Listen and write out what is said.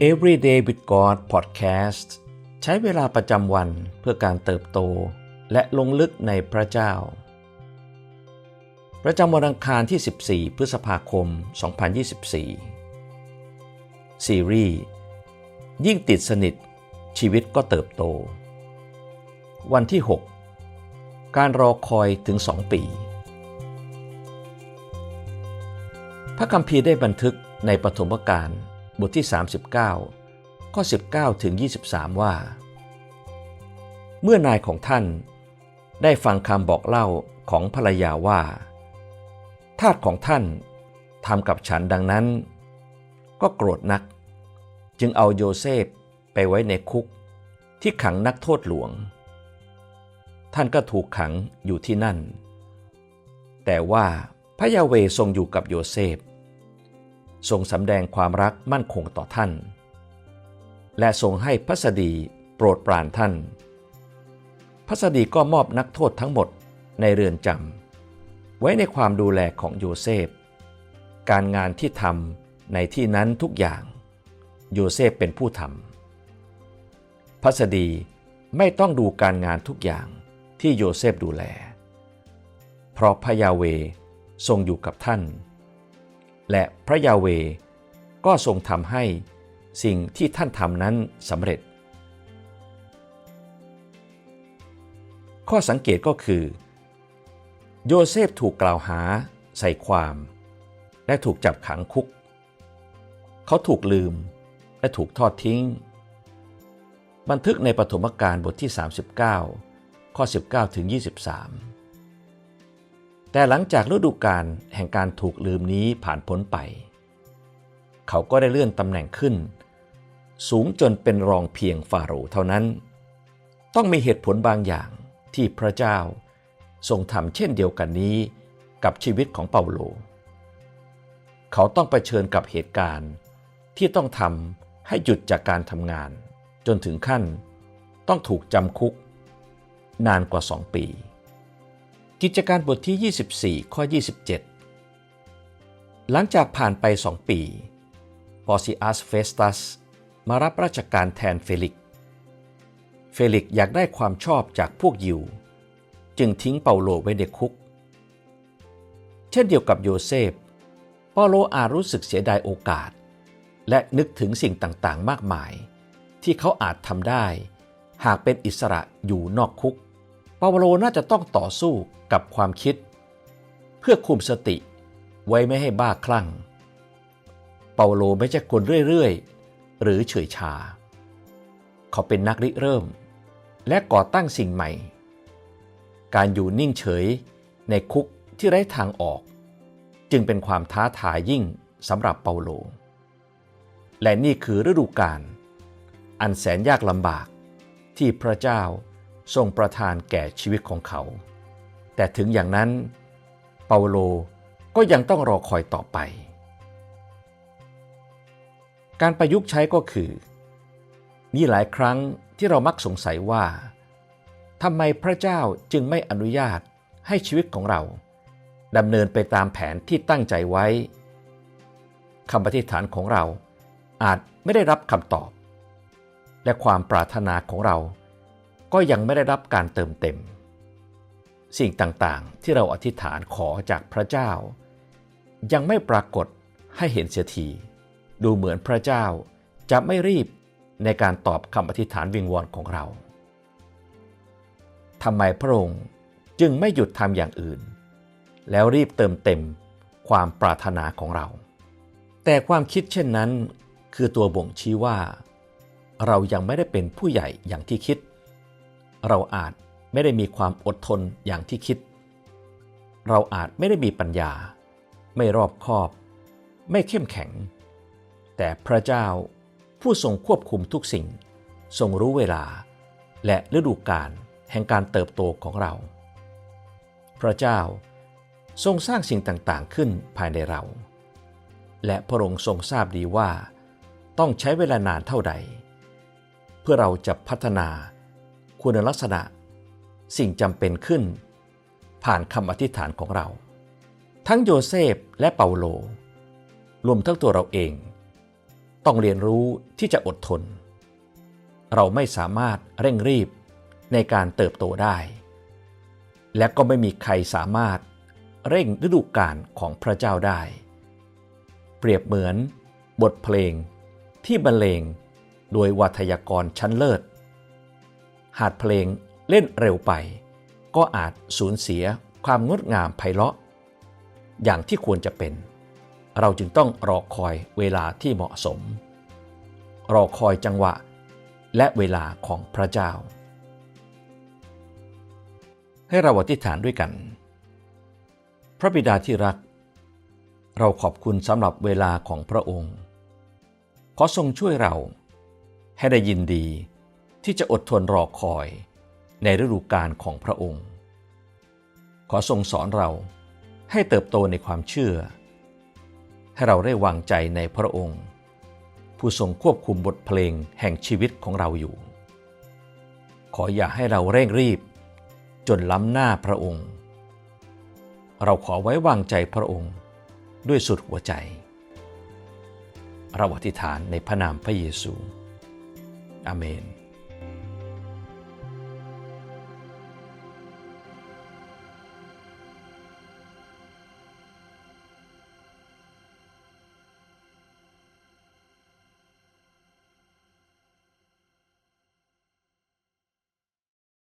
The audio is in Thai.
Everyday with God Podcast ใช้เวลาประจำวันเพื่อการเติบโต และลงลึกในพระเจ้า ประจำวันอังคารที่ 14 พฤษภาคม 2024 ซีรีส์ยิ่งติดสนิทชีวิตก็เติบโต วันที่ 6 การรอคอยถึง 2 ปี พระคัมภีร์ได้บันทึกในปฐมกาล บทที่ 39 ข้อ 19 ถึง 23 ว่า เมื่อนายของท่านได้ฟังคำบอกเล่าของภรรยาว่า ทาสของท่านทำกับฉันดังนั้น ก็โกรธนัก จึงเอาโยเซฟไปไว้ในคุกที่ขังนักโทษหลวง ท่านก็ถูกขังอยู่ที่นั่น แต่ว่าพระยาเวทรงอยู่กับโยเซฟ ทรงสำแดงความรักมั่นคงต่อท่าน และทรงให้พัสดีโปรดปรานท่าน พัสดีก็มอบนักโทษทั้งหมดในเรือนจำไว้ในความดูแลของโยเซฟ การงานที่ทำในที่นั้นทุกอย่าง โยเซฟเป็นผู้ทำพัสดีไม่ต้องดูการงานทุกอย่างที่โยเซฟดูแล เพราะพระยาเวทรงอยู่กับท่าน และพระยาเวก็ทรงทำให้สิ่งที่ท่านทำนั้นสำเร็จ ข้อสังเกตก็คือ โยเซฟถูกกล่าวหาใส่ความ และถูกจับขังคุก เขาถูกลืมและถูกทอดทิ้ง บันทึกในปฐมกาลบทที่ 39 ข้อ 19ถึง23 แต่หลังจากฤดูกาลแห่งการถูกลืมนี้ผ่านพ้นไป เขาก็ได้เลื่อนตำแหน่งขึ้น สูงจนเป็นรองเพียงฟาโรห์เท่านั้น ต้องมีเหตุผลบางอย่างที่พระเจ้าทรงทำเช่นเดียวกันนี้กับชีวิตของเปาโล เขาต้องไปเชิญกับเหตุการณ์ที่ต้องทำให้หยุดจากการทำงาน จนถึงขั้นต้องถูกจำคุก นานกว่าสองปี กิจการบทที่ 24 ข้อ 27 หลังจากผ่านไปสองปีปอซิอัสเฟสตัสมารับราชการแทนเฟลิก เฟลิกอยากได้ความชอบจากพวกยิว จึงทิ้งเปาโลไว้ในคุก เช่นเดียวกับโยเซฟเปาโลอาจรู้สึกเสียดายโอกาส และนึกถึงสิ่งต่างๆ มากมาย ที่เขาอาจทำได้ หากเป็นอิสระอยู่นอกคุก เปาโลน่าจะต้องต่อสู้กับความคิด เพื่อคุมสติไว้ไม่ให้บ้าคลั่ง เปาโลไม่ใช่คนเรื่อยๆ หรือเฉยชา เขาเป็นนักริเริ่ม และก่อตั้งสิ่งใหม่ การอยู่นิ่งเฉยในคุกที่ไร้ทางออก จึงเป็นความท้าทายยิ่งสำหรับเปาโล และนี่คือฤดูกาลอันแสนยากลำบากที่พระเจ้า ทรงประทานแก่ชีวิตของเขา แต่ถึงอย่างนั้น เปาโลก็ยังต้องรอคอยต่อไป การประยุกต์ใช้ก็คือ มีหลายครั้งที่เรามักสงสัยว่าทำไมพระเจ้าจึงไม่อนุญาตให้ชีวิตของเราดำเนินไปตามแผนที่ตั้งใจไว้คำปฏิฐานของเราอาจไม่ได้รับคำตอบ และความปรารถนาของเรา ก็ยังไม่ได้รับการเติมเต็ม สิ่งต่างๆ ที่เราอธิษฐานขอจากพระเจ้า ยังไม่ปรากฏให้เห็นเสียที ดูเหมือนพระเจ้าจะไม่รีบในการตอบคำอธิษฐานวิงวอนของเราทำไมพระองค์จึงไม่หยุดทำอย่างอื่น แล้วรีบเติมเต็มความปรารถนาของเรา แต่ความคิดเช่นนั้น คือตัวบ่งชี้ว่า เรายังไม่ได้เป็นผู้ใหญ่อย่างที่คิด เราอาจไม่ได้มีความอดทนอย่างที่คิด เราอาจไม่ได้มีปัญญา ไม่รอบคอบ ไม่เข้มแข็ง แต่พระเจ้าผู้ทรงควบคุมทุกสิ่ง ทรงรู้เวลา และฤดูกาลแห่งการเติบโตของเรา พระเจ้าทรงสร้างสิ่งต่างๆขึ้นภายในเรา และพระองค์ทรงทราบดีว่า ต้องใช้เวลานานเท่าใด เพื่อเราจะพัฒนา คุณลักษณะ สิ่งจำเป็นขึ้น ผ่านคำอธิษฐานของเรา ทั้งโยเซฟและเปาโล รวมทั้งตัวเราเอง ต้องเรียนรู้ที่จะอดทน เราไม่สามารถเร่งรีบในการเติบโตได้ และก็ไม่มีใครสามารถเร่งฤดูกาลของพระเจ้าได้ เปรียบเหมือนบทเพลงที่บรรเลงโดยวัทยากรชั้นเลิศ หากเพลงเล่นเร็วไป ก็อาจสูญเสียความงดงามไพเราะ อย่างที่ควรจะเป็น เราจึงต้องรอคอยเวลาที่เหมาะสม รอคอยจังหวะและเวลาของพระเจ้า ให้เราอธิษฐานด้วยกัน พระบิดาที่รัก เราขอบคุณสำหรับเวลาของพระองค์ ขอทรงช่วยเราให้ได้ยินดี ที่จะอดทนรอคอยในฤดูกาลของพระองค์ ขอทรงสอนเราให้เติบโตในความเชื่อ ให้เราได้วางใจในพระองค์ ผู้ทรงควบคุมบทเพลงแห่งชีวิตของเราอยู่ ขออย่าให้เราเร่งรีบ จนล้ำหน้าพระองค์ เราขอไว้วางใจพระองค์ด้วยสุดหัวใจ เราอธิษฐานในพระนามพระเยซู อาเมน